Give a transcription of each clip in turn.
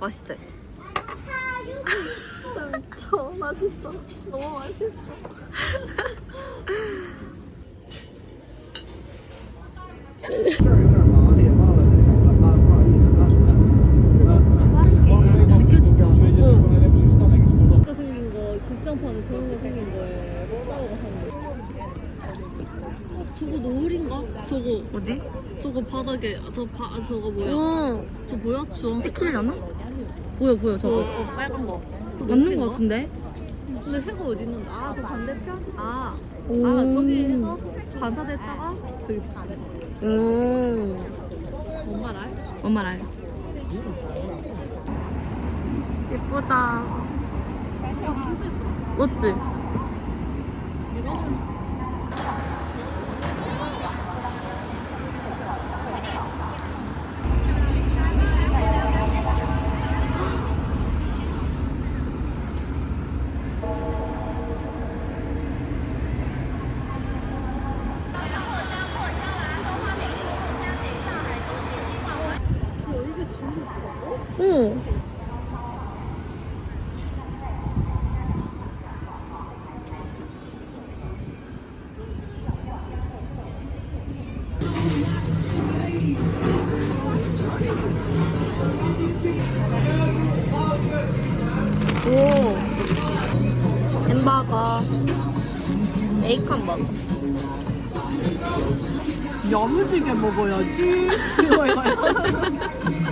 맛있지? 저나 진짜 너무 맛있어. 저거 바닥에 저 바 저거 뭐야? 응. 저 뭐야? 주황색 스킬이라나? 보여, 보여, 저거. 어, 빨간 거. 맞는 거 같은데? 근데 새가 어디 있는데? 아, 그 반대편? 아, 오. 아 저기 해서 반사됐다가 저기 오. 뭔말 알? 뭔말 알아? 예쁘다. 멋지? 응. 오. 햄버거. 에이컨 버거. 야무지게 먹어야지.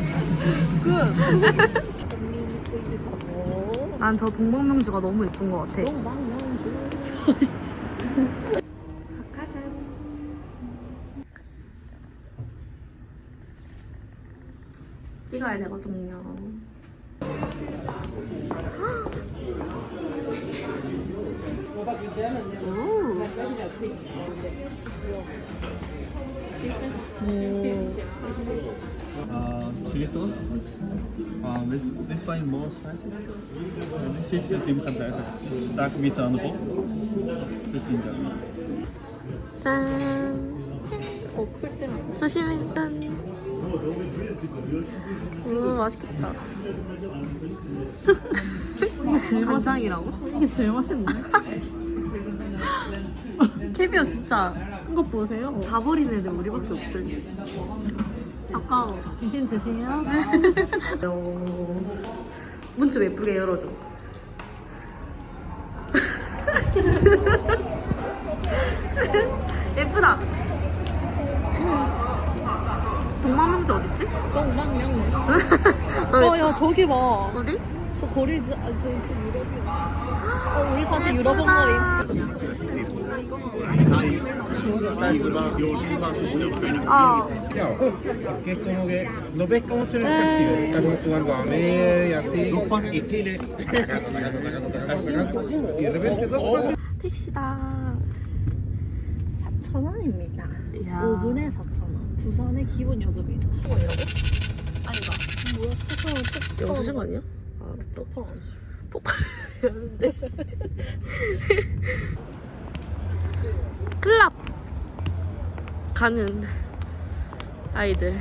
난 저 동방명주가 너무 예쁜 것 같아. 찍어야 되거든요. 오. Uh, chili sauce. Uh, let's, let's find more spicy. And this is the dim sum dessert. It's dark meat on the ball. Let's enjoy. 짠. 조심해. 짠. 오, 맛있겠다. 간장이라고? 이게 제일 맛있네. 캐비어 진짜 이거 보세요. 다 버린 애들 우리밖에 없을. 아까워. 이진 드세요. 문 좀 예쁘게 열어줘. 예쁘다. 동방명주 어딨지? 똥망명. 저기 어, 야, 저기 봐. 어디? 저 거리, 저, 아, 저희 집 유럽이야. 어, 우리 사실 유럽 온 거임. 아, Ciao, que es como que no ves cómo se lo castigo, está como jugando a media, así, y Chile, y de repente dos. 택시다. 4,000원입니다. 이야. 5분에 4,000원. 부산의 기본 요금이죠. 아니다. 뭐야? 4,000원 또 영수증 아니야? 아, 또 펄어지. 폭발했는데. 클럽 가는 아이들.